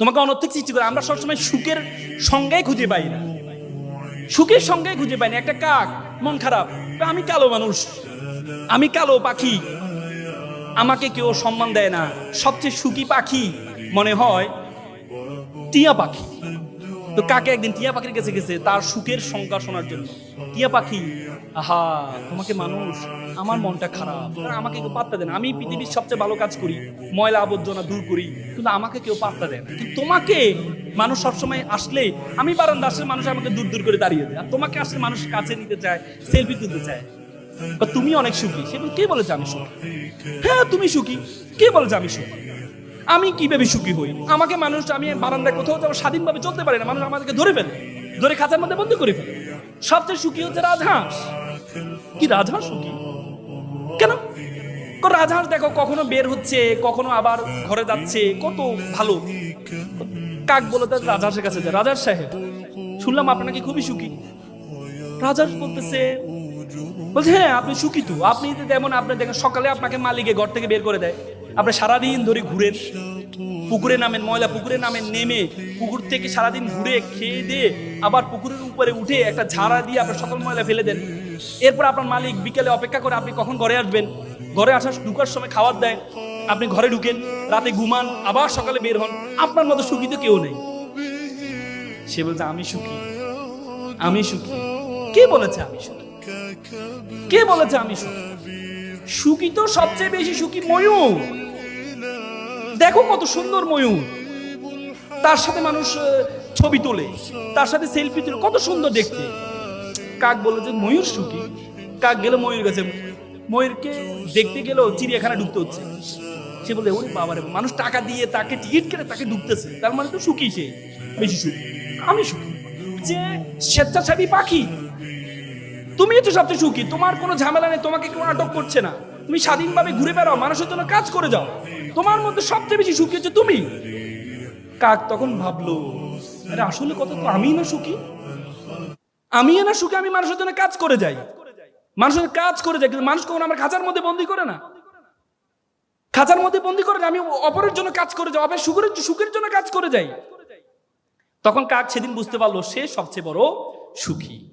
তোমাকে অনর্থক সৃষ্টি করে, আমরা সবসময় সুখের সঙ্গে খুঁজে পাই না। সুখের সঙ্গে খুঁজে পাই না। একটা কাক, মন খারাপ আমি কালো মানুষ, আমি কালো পাখি, আমাকে কেউ সম্মান দেয় না। সবচেয়ে সুখী পাখি মনে হয় টিয়া পাখি। তো কাকে একদিন টিয়া পাখির কাছে গেছে? তার সুখের সংজ্ঞা শোনার জন্য। টিয়া পাখি, আহা, তোমাকে মানুষ, আমার মনটা খারাপ। আমাকে কেউ পাত্তা দেয় না। আমি পৃথিবীর সবচেয়ে ভালো কাজ করি, ময়লা আবর্জনা দূর করি, কিন্তু আমাকে কেউ পাত্তা দেয় না। তোমাকে মানুষ সবসময় আসলে, আমি বারান্দা আসলে মানুষ আমাকে দূর দূর করে দাঁড়িয়ে দেয়। আর তোমাকে আসলে মানুষ কাছে নিতে চায় সেলফি তুলতে চায়। তুমি অনেক সুখী, সে কে বলেছে আমি সুখী? হ্যাঁ তুমি সুখী। কে বলেছে আমি সুখী? আমি কীভাবে সুখী হই? আমাকে মানুষ, আমি বারান্দায় কোথাও যাব, স্বাধীনভাবে চলতে পারি না। মানুষ আমাদেরকে ধরে ফেলে। ধরে খাঁচার মধ্যে বন্দি করে ফেলে। সবচেয়ে সুখী হচ্ছে রাজহাঁস। কি রাজহাঁস সুখী? কেন? রাজহাঁস দেখো, কখনো বের হচ্ছে, কখনো আবার ঘরে যাচ্ছে। কত ভালো। কাক বলে তার রাজহাঁসের কাছে যায়। রাজার সাহেব, শুনলাম আপনাকে খুবই সুখী। রাজহাঁস বলতেছে, বলছে হ্যাঁ আপনি সুখী তো। আপনি তো যেমন আপনি দেখেন, সকালে আপনাকে মালিকে ঘর থেকে বের করে দেয়। আপনি সারাদিন ধরে ঘুরেন পুকুরে নামেন, ময়লা পুকুরে নামেন, নেমে পুকুর থেকে সারাদিন ঘুরে খেয়ে দিয়ে আবার পুকুরের উপরে উঠে একটা ঝাড়া দিয়ে আপনার সকল ময়লা ফেলে দেন। এরপর আপনার মালিক বিকেলে অপেক্ষা করে, আপনি কখন ঘরে আসবেন? ঘরে আসার ঢুকার সময় খাবার দেয়, আপনি ঘরে ঢুকেন, রাতে ঘুমান, আবার সকালে বের হন। আপনার মতো সুখী তো কেউ নেই। সে বলছে, আমি সুখী। আমি সুখী। কে বলেছে, আমি সুখী? কে বলেছে আমি সুখী? তো সবচেয়ে বেশি সুখী ময়ূর। দেখো কত সুন্দর ময়ূর। তার সাথে মানুষ ছবি তোলে তার সাথে সেলফি তোলে কত সুন্দর দেখতে। কাক বলে যে ময়ূর সুখী। কাক গেল ময়ূর কাছে। ময়ূরকে দেখতে গেলেও চিড়িয়াখানা ঢুকতে হচ্ছে। সে বলে ওরে বাবারে মানুষ টাকা দিয়ে তাকে টিকিট কেটে তাকে ঢুকতেছে। তার মানে তো সুখী সে বেশি সুখী। আমি সুখী। যে স্বেচ্ছাসেবী পাখি তুমি তো সবচেয়ে সুখী? তোমার কোনো ঝামেলা নেই, তোমাকে কেউ আটক করছে না। তুমি স্বাধীনভাবে ঘুরে বেড়াও, মানুষের জন্য কাজ করে যাও। তোমার মধ্যে সবচেয়ে বেশি সুখী হচ্ছে তুমি। কাক তখন ভাবলো, আরে, আসলে কত তো আমি না সুখী? আমি না সুখী, আমি মানুষের জন্য কাজ করে যাই। মানুষের কাজ করে যাই, কিন্তু মানুষ কখনো আমার খাঁচার মধ্যে বন্দি করে না। খাঁচার মধ্যে বন্দি করে না, আমি অপরের জন্য কাজ করে যাই, অপরের সুখের সুখের জন্য কাজ করে যাই। তখন কাক সেদিন বুঝতে পারল, সে সবচেয়ে বড় সুখী।